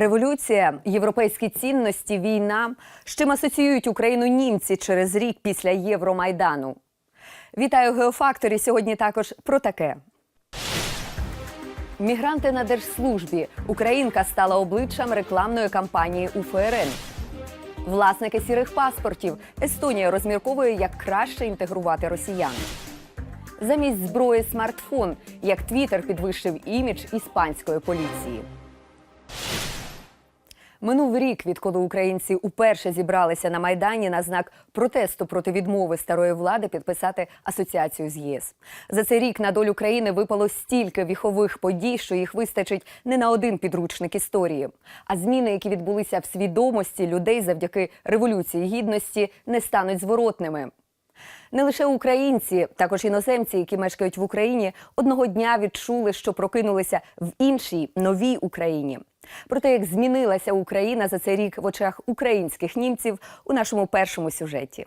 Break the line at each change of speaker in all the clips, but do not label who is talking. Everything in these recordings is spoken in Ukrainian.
Революція, європейські цінності, війна. З чим асоціюють Україну німці через рік після Євромайдану. Вітаю Геофакторі. Сьогодні також про таке. Мігранти на держслужбі. Українка стала обличчям рекламної кампанії УФРН. Власники сірих паспортів. Естонія розмірковує, як краще інтегрувати росіян. Замість зброї смартфон, як Твіттер підвищив імідж іспанської поліції. Минув рік, відколи українці уперше зібралися на майдані на знак протесту проти відмови старої влади підписати асоціацію з ЄС. За цей рік на долю країни випало стільки віхових подій, що їх вистачить не на один підручник історії. А зміни, які відбулися в свідомості людей завдяки революції гідності, не стануть зворотними. Не лише українці, також іноземці, які мешкають в Україні, одного дня відчули, що прокинулися в іншій новій Україні. Про те, як змінилася Україна за цей рік в очах українських німців у нашому першому сюжеті.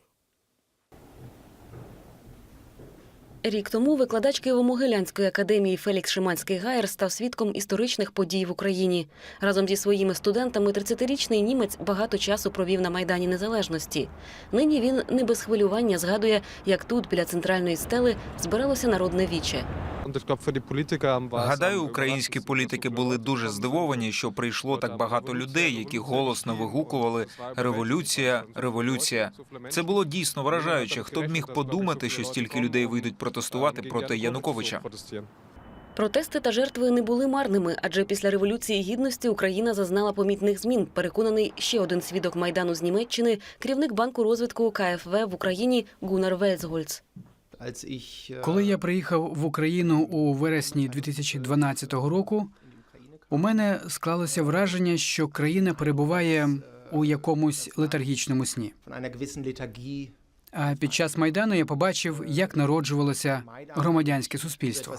Рік тому викладач Києво-Могилянської академії Фелікс Шиманський Гайер став свідком історичних подій в Україні. Разом зі своїми студентами 30-річний німець багато часу провів на майдані незалежності. Нині він не без хвилювання згадує, як тут біля центральної стели збиралося народне віче.
Гадаю, українські політики були дуже здивовані, що прийшло так багато людей, які голосно вигукували революція, революція. Це було дійсно вражаюче. Хто б міг подумати, що стільки людей вийдуть протестувати проти Януковича?
Протести та жертви не були марними, адже після революції гідності Україна зазнала помітних змін. Переконаний ще один свідок майдану з Німеччини, керівник банку розвитку КФВ в Україні Гунар Вельцгольц.
Коли я приїхав в Україну у вересні 2012 року, у мене склалося враження, що країна перебуває у якомусь летаргічному сні. А під час майдану я побачив, як народжувалося громадянське суспільство.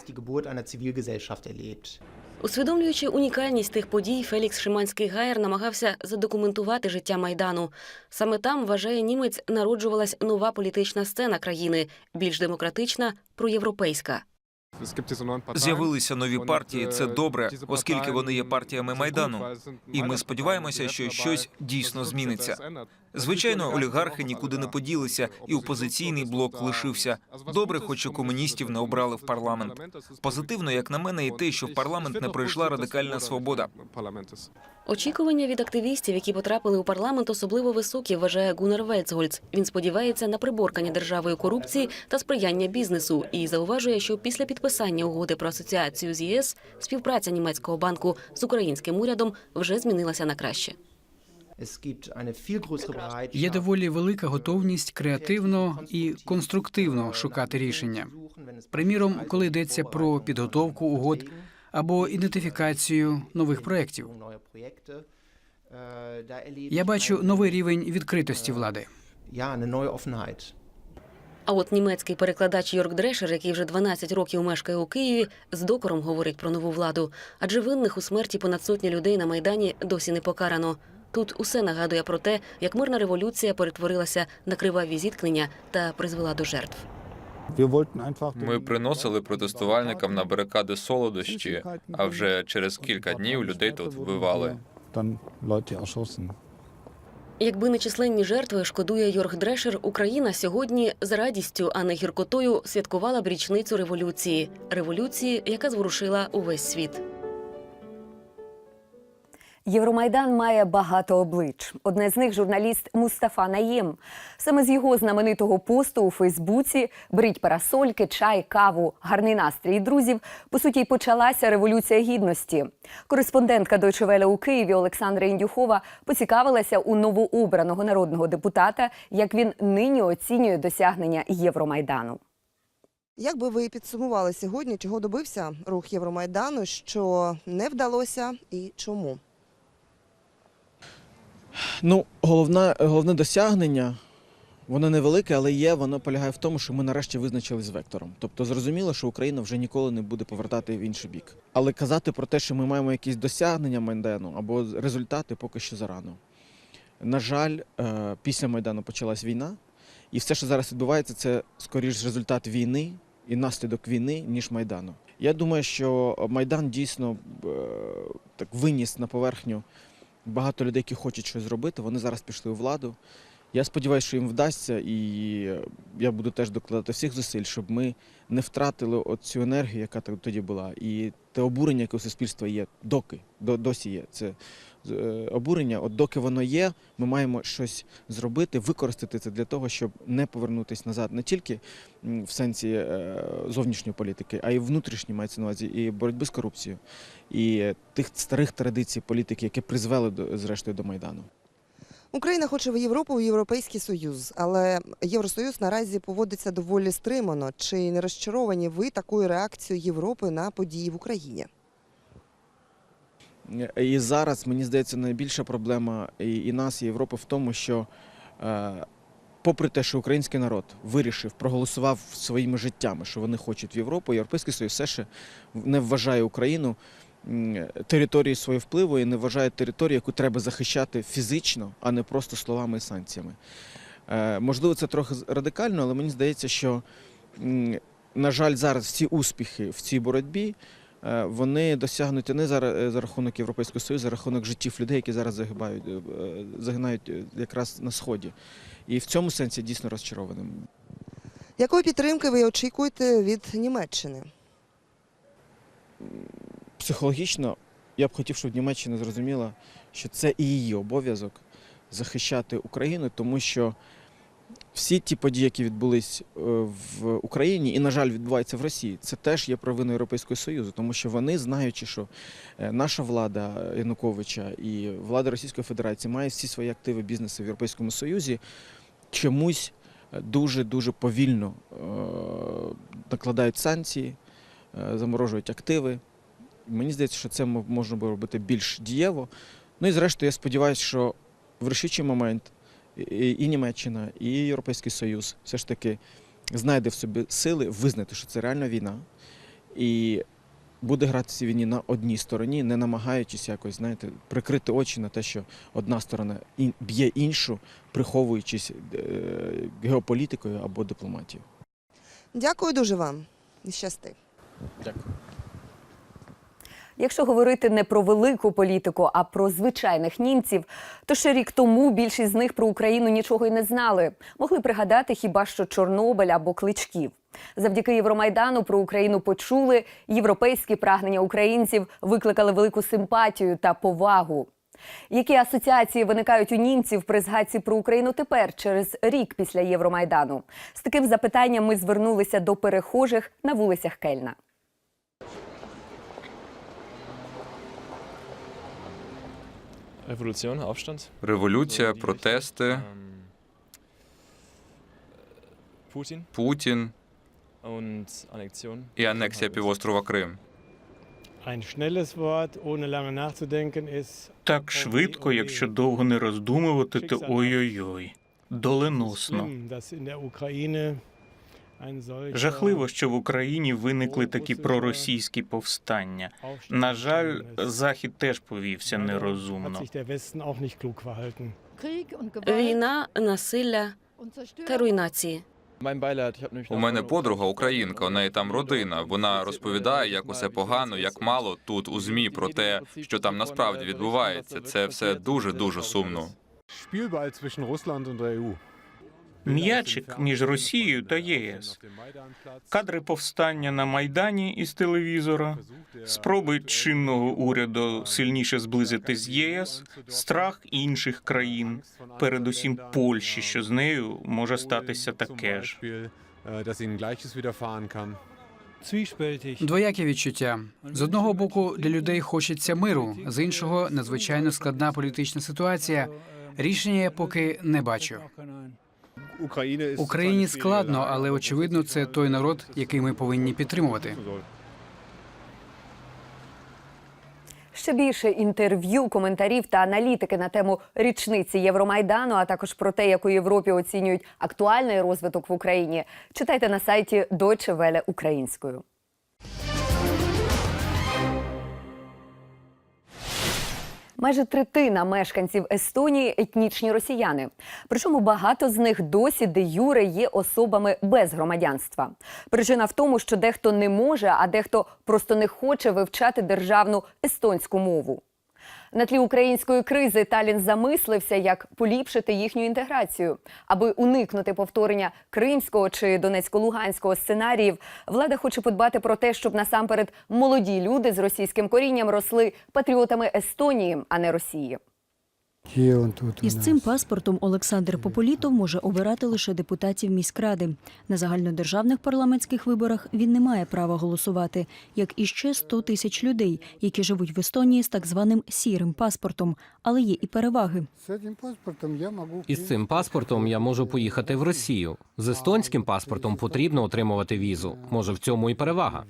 Усвідомлюючи унікальність тих подій, Фелікс Шиманський Гайер намагався задокументувати життя майдану. Саме там, вважає німець, народжувалась нова політична сцена країни, більш демократична, проєвропейська.
З'явилися нові партії. Це добре, оскільки вони є партіями майдану. І ми сподіваємося, що щось дійсно зміниться. Звичайно, олігархи нікуди не поділися, і опозиційний блок лишився. Добре, хоч що комуністів не обрали в парламент. Позитивно, як на мене, і те, що в парламент не пройшла радикальна свобода.
Очікування від активістів, які потрапили у парламент, особливо високі, вважає Гунар Вельцгольц. Він сподівається на приборкання державою корупції та сприяння бізнесу і зауважує, що після підписання угоди про асоціацію з ЄС співпраця німецького банку з українським урядом вже змінилася на краще.
Є доволі велика готовність креативно і конструктивно шукати рішення. Приміром, коли йдеться про підготовку угод або ідентифікацію нових проєктів. Я бачу новий рівень відкритості влади.
А от німецький перекладач Йорк Дрешер, який вже 12 років мешкає у Києві, з докором говорить про нову владу. Адже винних у смерті понад сотні людей на майдані досі не покарано. Тут усе нагадує про те, як мирна революція перетворилася на криваві зіткнення та призвела до жертв.
Ми приносили протестувальникам на барикади солодощі, а вже через кілька днів людей тут вбивали.
Якби не численні жертви, шкодує Йорг Дрешер, Україна сьогодні з радістю, а не гіркотою святкувала б річницю революції. Революції, яка зворушила увесь світ.
Євромайдан має багато облич. Одне з них журналіст Мустафа Наєм. Саме з його знаменитого посту у Фейсбуці беріть парасольки, чай, каву, гарний настрій друзів. По суті, почалася революція гідності. Кореспондентка Deutsche у Києві Олександра Індюхова поцікавилася у новообраного народного депутата, як він нині оцінює досягнення Євромайдану.
Як би ви підсумували сьогодні, чого добився рух Євромайдану, що не вдалося і чому?
Ну, головне, головне досягнення, воно невелике, але є, воно полягає в тому, що ми нарешті визначились з вектором. Тобто зрозуміло, що Україна вже ніколи не буде повертати в інший бік. Але казати про те, що ми маємо якісь досягнення Майдану або результати, поки що зарано. На жаль, е, після Майдану почалась війна, і все, що зараз відбувається, це скоріш результат війни і наслідок війни, ніж Майдану. Я думаю, що Майдан дійсно е, так виніс на поверхню багато людей, які хочуть щось зробити, вони зараз пішли у владу. Я сподіваюся, що їм вдасться, і я буду теж докладати всіх зусиль, щоб ми не втратили цю енергію, яка тоді була, і те обурення, яке у суспільства є, доки досі є. Це обурення. От доки воно є, ми маємо щось зробити, використати це для того, щоб не повернутися назад, не тільки в сенсі е, зовнішньої політики, а й внутрішньої мається на увазі і боротьби з корупцією, і тих старих традицій політики, які призвели зрештою до майдану.
Україна хоче в Європу, в Європейський Союз, але Євросоюз наразі поводиться доволі стримано. Чи не розчаровані ви такою реакцією Європи на події в Україні?
І зараз мені здається найбільша проблема і, нас, і Європи в тому, що е, попри те, що український народ вирішив, проголосував своїми життями, що вони хочуть в Європу, Європейський Союз все ще не вважає Україну територією свого впливу і не вважає територію, яку треба захищати фізично, а не просто словами і санкціями. Е, можливо, це трохи радикально, але мені здається, що, на жаль, зараз всі успіхи в цій боротьбі вони досягнуті не за, за рахунок Європейського Союзу, за рахунок життів людей, які зараз загибають, е, е, загинають е, якраз на сході. І в цьому сенсі дійсно розчарованим.
Якої підтримки ви очікуєте від Німеччини?
Психологічно я б хотів, щоб Німеччина зрозуміла, що це і її обов'язок захищати Україну, тому що всі ті події, які відбулись е, в Україні і, на жаль, відбуваються в Росії, це теж є провиною Європейського Союзу, тому що вони, знаючи, що е, наша влада Януковича і влада Російської Федерації має всі свої активи бізнесу в Європейському Союзі, чомусь дуже дуже повільно е, накладають санкції, заморожують активи. Мені здається, що це можна було робити більш дієво. Ну і зрештою, я сподіваюся, що в рішучий момент і, Німеччина, і Європейський Союз все ж таки знайде в собі сили визнати, що це реальна війна, і буде грати в цій війні на одній стороні, не намагаючись якось, знаєте, прикрити очі на те, що одна сторона б'є іншу, приховуючись е, геополітикою або дипломатією.
Дякую дуже вам і щасти.
Дякую.
Якщо говорити не про велику політику, а про звичайних німців, то ще рік тому більшість з них про Україну нічого й не знали. Могли пригадати хіба що Чорнобиль або Кличків. Завдяки Євромайдану про Україну почули. Європейські прагнення українців викликали велику симпатію та повагу. Які асоціації виникають у німців при згадці про Україну тепер, через рік після Євромайдану? З таким запитанням ми звернулися до перехожих на вулицях Кельна.
Революція, протести,
Ähm,
Путін. І анексія півострова Крим.
Так швидко, якщо довго не роздумувати, то ой-ой-ой. Доленосно. Жахливо, що в Україні виникли такі проросійські повстання. На жаль. Захід теж повівся нерозумно.
Війна, насилля та руйнації.
У мене подруга українка, у неї там родина. Вона розповідає, як усе погано, як мало тут у змі про те, що там насправді відбувається. Це все дуже дуже сумно.
Zwischen Russland und der EU.
М'ячик між Росією та ЄС. Кадри повстання на Майдані із телевізора, спроби чинного уряду сильніше зблизити з єС, страх інших країн, передусім Польщі, що з нею може статися таке ж.
Двояке відчуття з одного боку для людей хочеться миру, з іншого надзвичайно складна політична ситуація. Рішення я поки не бачу. Україні складно, але очевидно, це той народ, який ми повинні підтримувати.
Ще більше інтерв'ю, коментарів та аналітики на тему річниці Євромайдану, а також про те, як у Європі оцінюють актуальний розвиток в Україні. Читайте на сайті Deutsche Welle українською. Майже третина мешканців Естонії етнічні росіяни. Причому багато з них досі де юре є особами без громадянства. Причина в тому, що дехто не може, а дехто просто не хоче вивчати державну естонську мову. На тлі української кризи Талін замислився, як поліпшити їхню інтеграцію. Аби уникнути повторення кримського чи донецько-луганського сценаріїв, влада хоче подбати про те, щоб насамперед молоді люди з російським корінням росли патріотами Естонії, а не Росії.
Із цим паспортом Олександр Пополітов може обирати лише депутатів міськради. На загальнодержавних парламентських виборах він не має права голосувати, як і ще 100 тисяч людей, які живуть в Естонії з так званим сірим паспортом. Але є і переваги.
Із цим паспортом я можу поїхати в Росію. З естонським паспортом потрібно отримувати візу. Може, в цьому і перевага.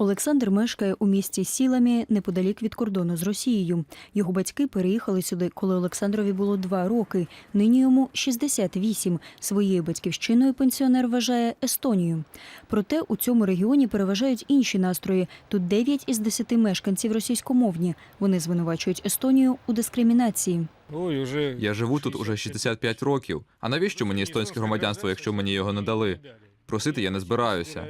Олександр мешкає у місті Сіламі неподалік від кордону з Росією. Його батьки переїхали сюди, коли Олександрові було два роки. Нині йому 68. Своєю батьківщиною пенсіонер вважає Естонію. Проте у цьому регіоні переважають інші настрої. Тут 9 із 10 мешканців російськомовні. Вони звинувачують Естонію у дискримінації.
Я живу тут уже 65 років. А навіщо мені естонське громадянство, якщо мені його не дали? Просити я не збираюся.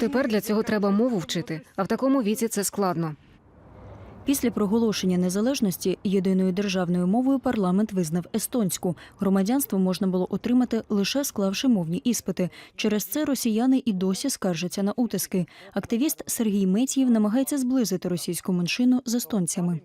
Тепер для цього треба мову вчити, а в такому віці це складно.
Після проголошення незалежності єдиною державною мовою парламент визнав естонську. Громадянство можна було отримати лише склавши мовні іспити. Через це росіяни і досі скаржаться на утиски. Активіст Сергій Метьєв намагається зблизити російську меншину з естонцями.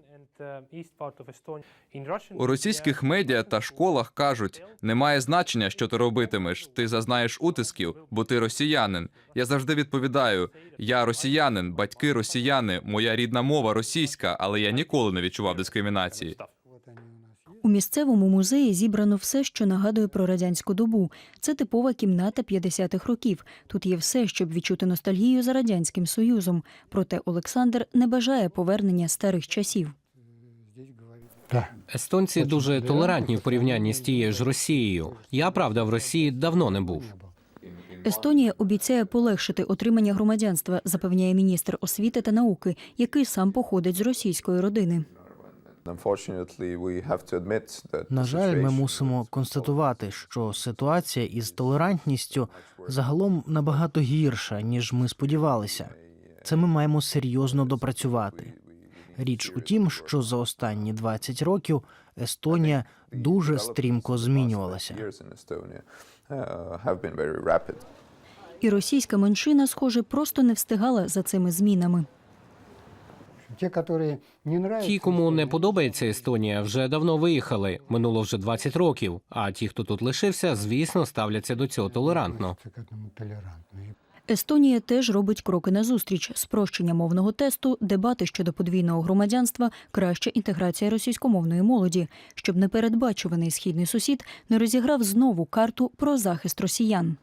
У російських медіа та школах кажуть: немає значення, що ти робитимеш. Ти зазнаєш утисків, бо ти росіянин. Я завжди відповідаю: я росіянин, батьки росіяни, моя рідна мова російська, але я ніколи не відчував дискримінації.
У місцевому музеї зібрано все, що нагадує про радянську добу. Це типова кімната 50-х років. Тут є все, щоб відчути ностальгію за радянським союзом. Проте Олександр не бажає повернення старих часів.
Естонці дуже толерантні в порівнянні з тією ж Росією. Я правда в Росії давно не був.
Естонія обіцяє полегшити отримання громадянства, запевняє міністр освіти та науки, який сам походить з російської родини.
На жаль, ми мусимо констатувати, що ситуація із толерантністю загалом набагато гірша, ніж ми сподівалися. Це ми маємо серйозно допрацювати. Річ у тім, що за останні 20 років Естонія дуже стрімко змінювалася.
І російська меншина, схоже, просто не встигала за цими змінами.
Ті, кому не подобається Естонія, вже давно виїхали. Минуло вже 20 років. А ті, хто тут лишився, звісно, ставляться до цього толерантно.
Естонія теж робить кроки назустріч спрощення мовного тесту, дебати щодо подвійного громадянства, краща інтеграція російськомовної молоді, щоб непередбачуваний східний сусід не розіграв знову карту про захист росіян.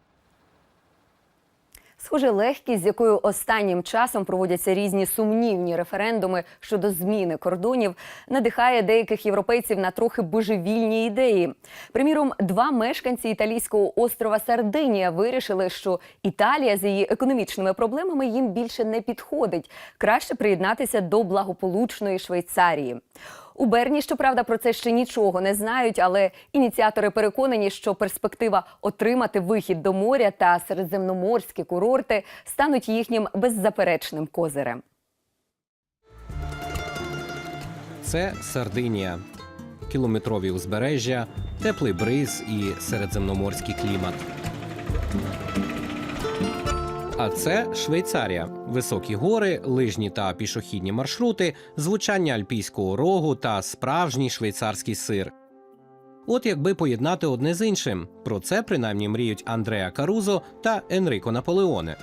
Схоже, легкість, з якою останнім часом проводяться різні сумнівні референдуми щодо зміни кордонів, надихає деяких європейців на трохи божевільні ідеї. Приміром, два мешканці італійського острова Сардинія вирішили, що Італія з її економічними проблемами їм більше не підходить. Краще приєднатися до благополучної Швейцарії. У Берні, щоправда, про це ще нічого не знають, але ініціатори переконані, що перспектива отримати вихід до моря та середземноморські курорти стануть їхнім беззаперечним козирем.
Це Сардинія, кілометрові узбережжя, теплий бриз і середземноморський клімат. А це Швейцарія, високі гори, лижні та пішохідні маршрути, звучання альпійського рогу та справжній швейцарський сир. От якби поєднати одне з іншим. Про це принаймні мріють Андреа Карузо та Енрико Наполеоне.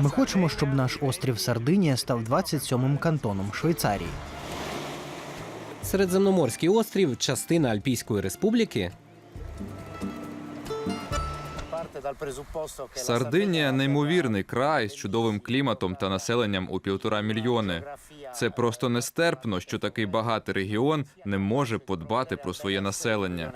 Ми хочемо, щоб наш острів Сардинія став 27-м кантоном Швейцарії.
Середземноморський острів частина Альпійської республіки.
Сардинія неймовірний край з чудовим кліматом та населенням у півтора мільйони. Це просто нестерпно, що такий багатий регіон не може подбати про своє населення.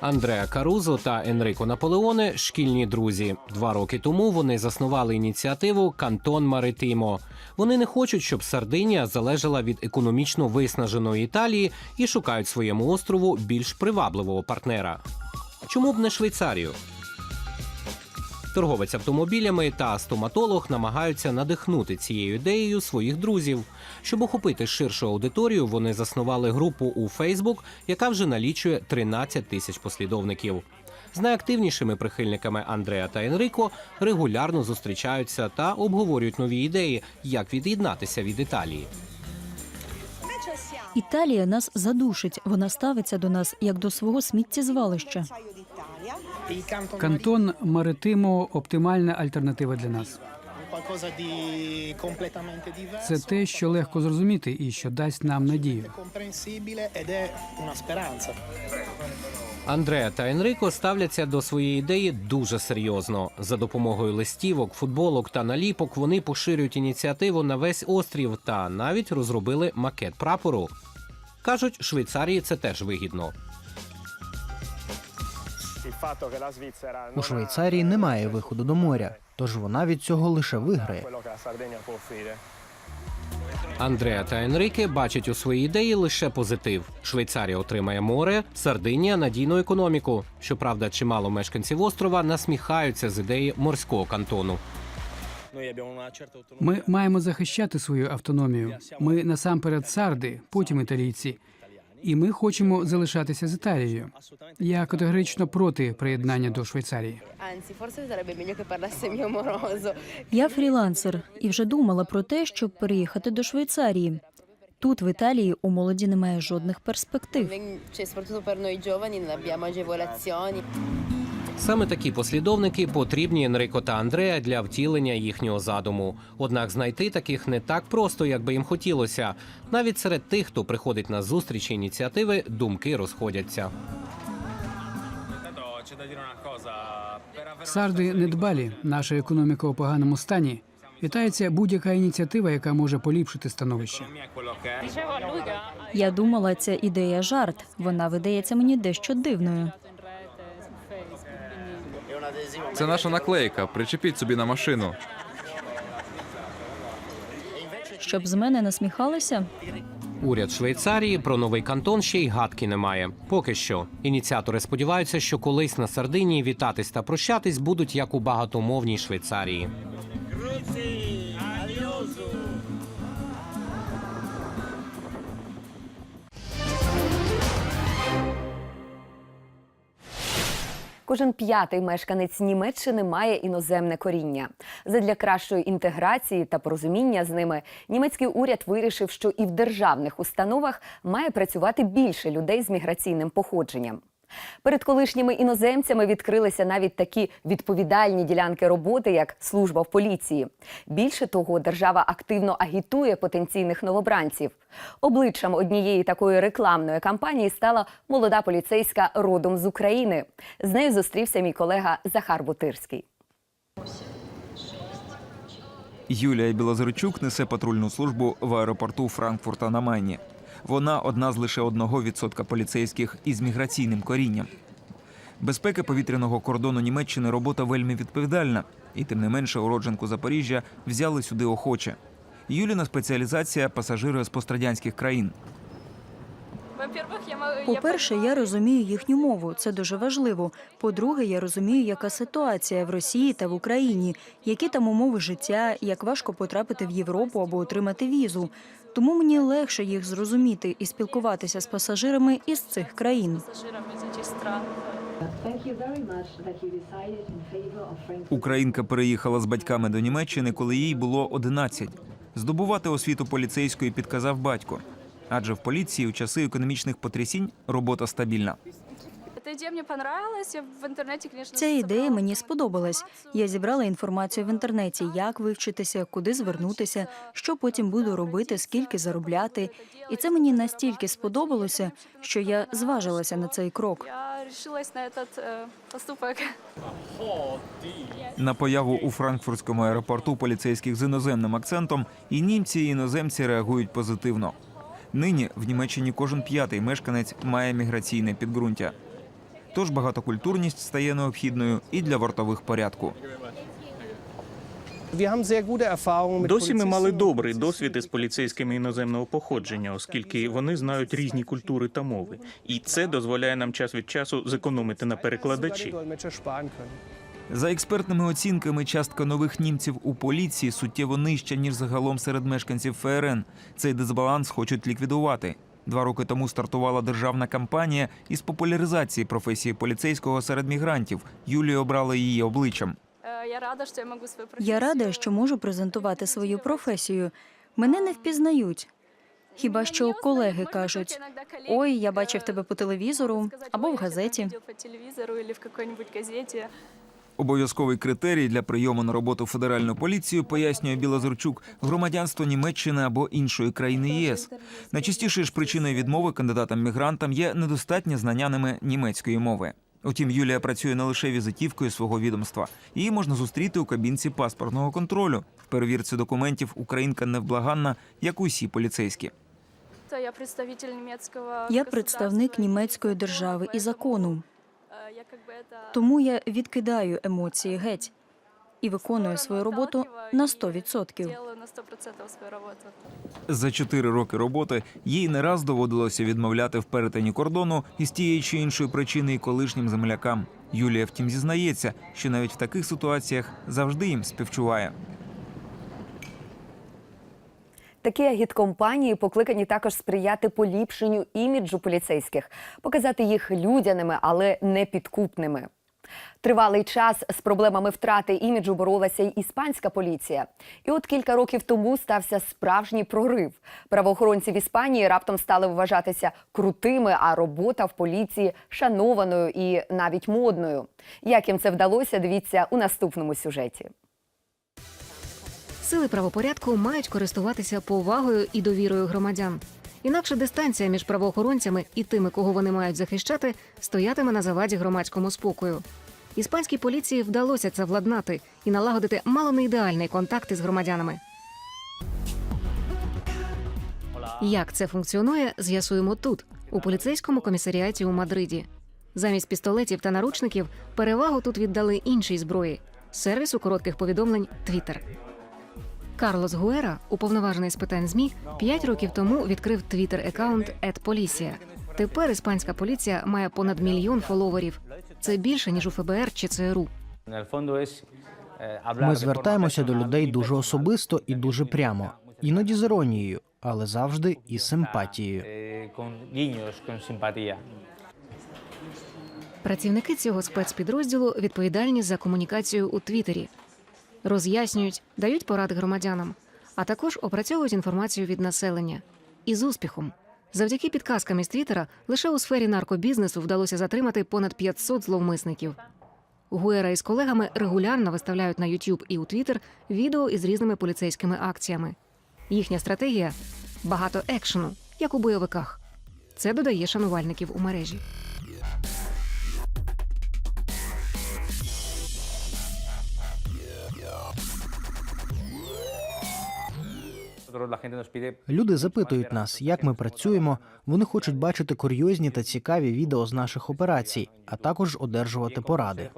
Андреа Карузо та Енрико Наполеоне шкільні друзі. Два роки тому вони заснували ініціативу Кантон Маритимо. Вони не хочуть, щоб Сардинія залежала від економічно виснаженої Італії і шукають своєму острову більш привабливого партнера. Чому б не Швейцарію? Торговець автомобілями та стоматолог намагаються надихнути цією ідеєю своїх друзів. Щоб охопити ширшу аудиторію, вони заснували групу у Фейсбук, яка вже налічує 13 тисяч послідовників. З найактивнішими прихильниками Андреа та Енрико регулярно зустрічаються та обговорюють нові ідеї, як від'єднатися від Італії.
Італія нас задушить. Вона ставиться до нас як до свого сміттєзвалища.
Кантон Маритимо оптимальна альтернатива для нас. Це те, що легко зрозуміти і що дасть нам надію.
Андреа та Енрико ставляться до своєї ідеї дуже серйозно. За допомогою листівок, футболок та наліпок вони поширюють ініціативу на весь острів та навіть розробили макет прапору. Кажуть, Швейцарії це теж вигідно.
У Швейцарії немає виходу до моря, тож вона від цього лише виграє.
Андреа та Енрике бачать у своїй ідеї лише позитив. Швейцарія отримає море, Сардинія надійну економіку. Щоправда, чимало мешканців острова насміхаються з ідеї морського кантону.
Ми маємо захищати свою автономію. Ми насамперед сарди, потім італійці. І ми хочемо залишатися з Італією. Я категорично проти приєднання до Швейцарії.
Я фрілансер і вже думала про те, щоб переїхати до Швейцарії. Тут, в Італії, у молоді немає жодних перспектив.
Саме такі послідовники потрібні Енрико та Андреа для втілення їхнього задуму. Однак знайти таких не так просто, як би їм хотілося. Навіть серед тих, хто приходить на зустрічі ініціативи, думки розходяться.
Сарди недбалі, наша економіка у поганому стані. Вітається будь-яка ініціатива, яка може поліпшити становище.
Я думала, ця ідея жарт. Вона видається мені дещо дивною.
Це наша наклейка. Причепіть собі на машину.
Щоб з мене насміхалися?
Уряд Швейцарії про новий кантон ще й гадки немає. Поки що. Ініціатори сподіваються, що колись на Сардинії вітатись та прощатись будуть як у багатомовній Швейцарії.
Кожен п'ятий мешканець Німеччини має іноземне коріння. Задля кращої інтеграції та порозуміння з ними німецький уряд вирішив, що і в державних установах має працювати більше людей з міграційним походженням. Перед колишніми іноземцями відкрилися навіть такі відповідальні ділянки роботи, як служба в поліції. Більше того, держава активно агітує потенційних новобранців. Обличчям однієї такої рекламної кампанії стала молода поліцейська родом з України. З нею зустрівся мій колега Захар Бутирський.
Юлія Білозерчук несе патрульну службу в аеропорту Франкфурта на Майні. Вона одна з лише одного відсотка поліцейських із міграційним корінням. Безпека повітряного кордону Німеччини робота вельми відповідальна, і тим не менше уродженку Запоріжжя взяли сюди охоче. Юліна спеціалізація пасажири з пострадянських країн.
По-перше, я розумію їхню мову. Це дуже важливо. По-друге, я розумію, яка ситуація в Росії та в Україні, які там умови життя, як важко потрапити в Європу або отримати візу. Тому мені легше їх зрозуміти і спілкуватися з пасажирами із цих країн.
Українка переїхала з батьками до Німеччини, коли їй було 11. Здобувати освіту поліцейської підказав батько. Адже в поліції у часи економічних потрясінь робота стабільна.
Ця ідея мені сподобалась. Я зібрала інформацію в інтернеті, як вивчитися, куди звернутися, що потім буду робити, скільки заробляти. І це мені настільки сподобалося, що я зважилася на цей крок.
На появу у франкфуртському аеропорту поліцейських з іноземним акцентом і німці, і іноземці реагують позитивно. Нині в Німеччині кожен п'ятий мешканець має міграційне підґрунтя. Тож багатокультурність стає необхідною і для вартових порядку.
Досі ми мали добрий досвід із поліцейськими іноземного походження, оскільки вони знають різні культури та мови, і це дозволяє нам час від часу зекономити на перекладачі.
За експертними оцінками, частка нових німців у поліції суттєво нижча ніж загалом серед мешканців ФРН. Цей дисбаланс хочуть ліквідувати. Два роки тому стартувала державна кампанія із популяризації професії поліцейського серед мігрантів. Юлія обрала її обличчям.
Я рада, що я можу свою
Я рада, що можу презентувати свою професію. Мене не впізнають. Хіба що колеги кажуть: ой, я бачив тебе по телевізору або в газеті.
Обов'язковий критерій для прийому на роботу в федеральну поліцію пояснює Білозорчук громадянство Німеччини або іншої країни ЄС. Найчастішою ж причиною відмови кандидатам-мігрантам є недостатнє знання ними німецької мови. Утім, Юлія працює не лише візитівкою свого відомства. Її можна зустріти у кабінці паспортного контролю. В перевірці документів українка невблаганна, як усі поліцейські.
Я
представник німецької держави і закону, тому я відкидаю емоції геть і виконую свою роботу на 100%.
на 100% свою роботу.
За чотири роки роботи їй не раз доводилося відмовляти в перетині кордону із тієї чи іншої причини і колишнім землякам. Юлія, втім, зізнається, що навіть в таких ситуаціях завжди їм співчуває.
Такі агіткомпанії покликані також сприяти поліпшенню іміджу поліцейських, показати їх людяними, але не підкупними. Тривалий час з проблемами втрати іміджу боролася й іспанська поліція. І от кілька років тому стався справжній прорив. Правоохоронці в Іспанії раптом стали вважатися крутими, а робота в поліції шанованою і навіть модною. Як їм це вдалося, дивіться у наступному сюжеті.
Сили правопорядку мають користуватися повагою і довірою громадян. Інакше дистанція між правоохоронцями і тими, кого вони мають захищати, стоятиме на заваді громадському спокою. Іспанській поліції вдалося це владнати і налагодити мало не ідеальний контакт із громадянами. Як це функціонує, з'ясуємо тут, у поліцейському комісаріаті у Мадриді. Замість пістолетів та наручників перевагу тут віддали іншій зброї сервісу коротких повідомлень Twitter. Карлос Гуера, уповноважений з питань змі, п'ять років тому відкрив твіттер-екаунт «Policia». Тепер іспанська поліція має понад мільйон фоловерів. Це більше ніж у ФБР чи ЦРУ.
Ми звертаємося до людей дуже особисто і дуже прямо, іноді з іронією, але завжди із симпатією.
Працівники цього спецпідрозділу відповідальні за комунікацію у Твіттері. Роз'яснюють, дають поради громадянам, а також опрацьовують інформацію від населення. І з успіхом. Завдяки підказкам із Твіттера лише у сфері наркобізнесу вдалося затримати понад 500 зловмисників. Гуера із колегами регулярно виставляють на YouTube і у Twitter відео із різними поліцейськими акціями. Їхня стратегія багато екшену, як у бойовиках. Це додає шанувальників у мережі.
Люди запитують нас, як ми працюємо. Вони хочуть бачити курйозні та цікаві відео з наших операцій, а також одержувати поради.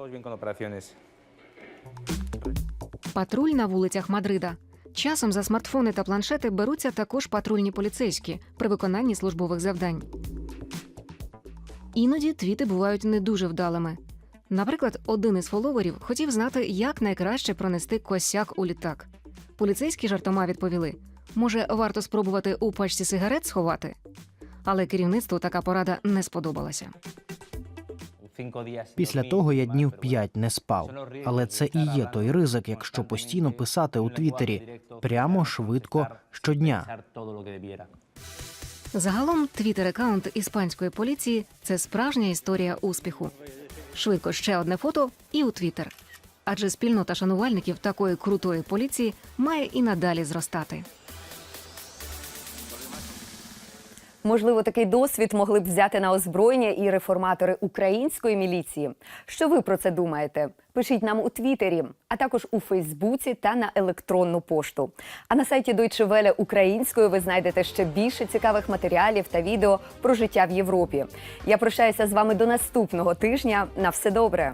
Патруль на вулицях Мадрида. Часом за смартфони та планшети беруться також патрульні поліцейські при виконанні службових завдань. Іноді твіти бувають не дуже вдалими. Наприклад, один із фоловерів хотів знати, як найкраще пронести косяк у літак. Поліцейські жартома відповіли: може, варто спробувати у пачці сигарет сховати? Але керівництву така порада не сподобалася.
Після того я днів п'ять не спав. Але це і є той ризик, якщо постійно писати у Твіттері прямо швидко щодня.
Загалом твіттер-аккаунт іспанської поліції це справжня історія успіху. Швидко ще одне фото і у Твіттер. Адже спільнота шанувальників такої крутої поліції має і надалі зростати.
Можливо, такий досвід могли б взяти на озброєння і реформатори української міліції. Що ви про це думаєте? Пишіть нам у Твіттері, а також у Фейсбуці та на електронну пошту. А на сайті Deutsche Welle українською ви знайдете ще більше цікавих матеріалів та відео про життя в Європі. Я прощаюся з вами до наступного тижня. На все добре.